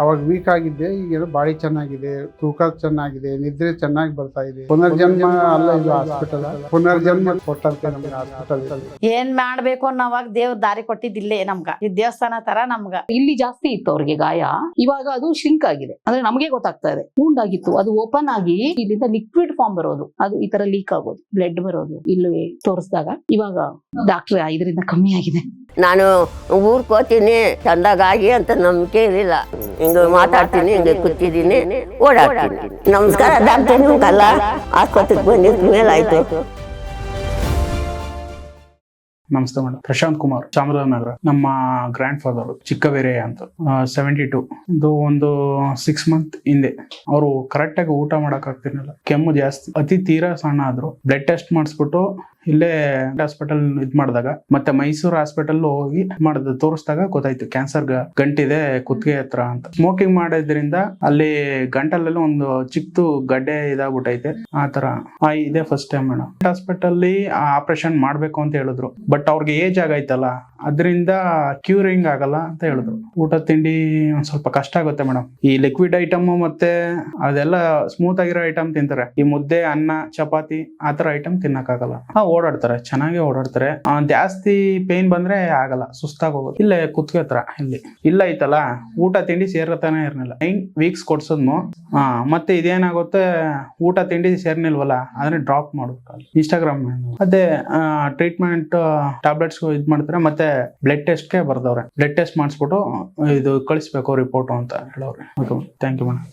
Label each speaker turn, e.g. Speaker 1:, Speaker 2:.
Speaker 1: ಅವಾಗ ವೀಕ್ ಆಗಿದ್ದೆ ಈಗ ಬಾಡಿ ಚೆನ್ನಾಗಿದೆ ತೂಕ ಚೆನ್ನಾಗಿದೆ ನಿದ್ರೆ ಚೆನ್ನಾಗಿ ಬರ್ತಾ ಇದೆ. ಪುನರ್ಜನ್ಮ ಅಲ್ಲ ಇದು ಹಾಸ್ಪಿಟಲ್ ಪುನರ್ಜನ್ಮ ಕೊಟ್ಟಂತೆ ನಮ್ಗೆ ಹಾಸ್ಪಿಟಲ್
Speaker 2: ಏನ್ ಮಾಡ್ಬೇಕು ಅನ್ನೋವಾಗ ದೇವ್ರ ದಾರಿ ಕೊಟ್ಟಿದ್ದಿಲ್ಲೇ ನಮ್ಗ. ಈ ದೇವಸ್ಥಾನ ತರ ನಮ್ಗ.
Speaker 3: ಇಲ್ಲಿ ಜಾಸ್ತಿ ಇತ್ತು ಅವ್ರಿಗೆ ಗಾಯ. ಇವಾಗ ಅದು ಶಿಂಕ್ ಆಗಿದೆ. ಅಂದ್ರೆ ನಮಗೆ ಗೊತ್ತಾಗ್ತಾ ಇದೆ. ವೂಂಡ್ ಆಗಿತ್ತು. ಅದು ಓಪನ್ ಆಗಿ ಇಲ್ಲಿಂದ ಲಿಕ್ವಿಡ್ ಫಾರ್ಮ್ ಬರೋದು. ಅದು ಈ ತರ ಲೀಕ್ ಆಗೋದು. ಬ್ಲಡ್ ಬರೋದು. ಇಲ್ಲಿ ತೋರಿಸಿದಾಗ ಇವಾಗ ಡಾಕ್ಟರ್ ಇದರಿಂದ ಕಮ್ಮಿ ಆಗಿದೆ.
Speaker 4: ನಾನು ಊರ್ಕೋತೀನಿ ಚಂದಾಗಿ ಚಂದಾಗಾಗಿ ಅಂತ ನಂಬಿಕೆ ಇರಲಿಲ್ಲ. ಹಿಂಗೆ ಮಾತಾಡ್ತೀನಿ ಹಿಂಗೆ ಕೂತಿದ್ದೀನಿ, ಓಡಾಡ್ತೀನಿ. ನಮಸ್ಕಾರ, ಡಾಕ್ಟರ್ ನಿಮ್ಗಲ್ಲ? ಆಸ್ಪತ್ರೆಗೆ ಬಂದಿದ್ದ ಮೇಲೆ ಆಯ್ತು
Speaker 5: ನಮಸ್ತೆ ಮೇಡಮ್. ಪ್ರಶಾಂತ್ ಕುಮಾರ್, ಚಾಮರಾಜನಗರ. ನಮ್ಮ ಗ್ರ್ಯಾಂಡ್ ಫಾದರ್ ಚಿಕ್ಕಬೇರೆ ಅಂತ. ಸೆವೆಂಟಿ ಟು ಇದು ಒಂದು ಸಿಕ್ಸ್ ಮಂತ್ ಹಿಂದೆ. ಅವರು ಕರೆಕ್ಟ್ ಆಗಿ ಊಟ ಮಾಡಕ್ ಆಗ್ತಿರ್ಲಿಲ್ಲ. ಕೆಮ್ಮು ಜಾಸ್ತಿ. ಅತಿ ತೀರಾ ಸಣ್ಣ ಆದ್ರು. ಬ್ಲಡ್ ಟೆಸ್ಟ್ ಮಾಡಿಸ್ಬಿಟ್ಟು ಇಲ್ಲೇ ಹಾಸ್ಪಿಟಲ್ ಇದ್ ಮಾಡಿದಾಗ, ಮತ್ತೆ ಮೈಸೂರು ಹಾಸ್ಪಿಟಲ್ ಹೋಗಿ ಮಾಡಿದ ತೋರಿಸಿದಾಗ ಗೊತ್ತಾಯ್ತು ಕ್ಯಾನ್ಸರ್ ಗಂಟಿದೆ ಕುತ್ತಿಗೆ ಹತ್ರ ಅಂತ. ಸ್ಮೋಕಿಂಗ್ ಮಾಡಿದ್ರಿಂದ ಅಲ್ಲಿ ಗಂಟಲಲ್ಲಿ ಒಂದು ಚಿಕ್ಕದು ಗಡ್ಡೆ ಇದಾಗ್ಬಿಟ್ಟೈತೆ ಆ ತರ ಇದೇ first time madam hospital operation ಮಾಡ್ಬೇಕು ಅಂತ ಹೇಳಿದ್ರು. ಬಟ್ ಅವ್ರಿಗೆ ಏಜ್ ಆಗೈತಲ್ಲ, ಅದರಿಂದ ಕ್ಯೂರಿಂಗ್ ಆಗಲ್ಲ ಅಂತ ಹೇಳಿದ್ರು. ಊಟ, ತಿಂಡಿ ಒಂದ್ ಸ್ವಲ್ಪ ಕಷ್ಟ ಆಗುತ್ತೆ ಮೇಡಮ್ ಈ ಲಿಕ್ವಿಡ್ ಐಟಮ್ ಮತ್ತೆ ಅದೆಲ್ಲ ಸ್ಮೂತ್ ಆಗಿರೋ ಐಟಮ್ ತಿಂತಾರೆ. ಈ ಮುದ್ದೆ, ಅನ್ನ, ಚಪಾತಿ ಆತರ ತರ ಐಟಮ್ ತಿನ್ನಕ್ಕಾಗಲ್ಲ. ಓಡಾಡ್ತಾರೆ, ಚೆನ್ನಾಗಿ ಓಡಾಡ್ತಾರೆ. ಜಾಸ್ತಿ ಪೇನ್ ಬಂದ್ರೆ ಆಗಲ್ಲ, ಸುಸ್ತಾಗಿ ಹೋಗೋದು. ಇಲ್ಲೇ ಕುತ್ತಿಗೆ ಹತ್ರ ಇಲ್ಲಿ. ಇಲ್ಲ ಐತಲ್ಲ, ಊಟ ತಿಂಡಿ ಸೇರತಾನೆ ಇರ್ನಿಲ್ಲ ನೈನ್ ವೀಕ್ಸ್ ಕೊಡ್ಸದ್ನು. ಮತ್ತೆ ಇದೇನಾಗುತ್ತೆ, ಊಟ ತಿಂಡಿ ಸೇರ್ನಿಲ್ವಲ್ಲ, ಅದನ್ನ ಡ್ರಾಪ್ ಮಾಡ್ಬೇಕು ಇನ್ಸ್ಟಾಗ್ರಾಮ್ ಅದೇ ಟ್ರೀಟ್ಮೆಂಟ್ ಟ್ಯಾಬ್ಲೆಟ್ಸ್ ಇದ್ ಮಾಡ್ತಾರೆ, ಮತ್ತೆ ಬ್ಲಡ್ ಟೆಸ್ಟ್ಗೆ ಬರ್ದವ್ರೆ. ಬ್ಲಡ್ ಟೆಸ್ಟ್ ಮಾಡಿಸ್ಬಿಟ್ಟು, ಇದು ಕಳಿಸ್ಬೇಕು ರಿಪೋರ್ಟ್ ಅಂತ ಹೇಳವ್ರೆ. Thank you madam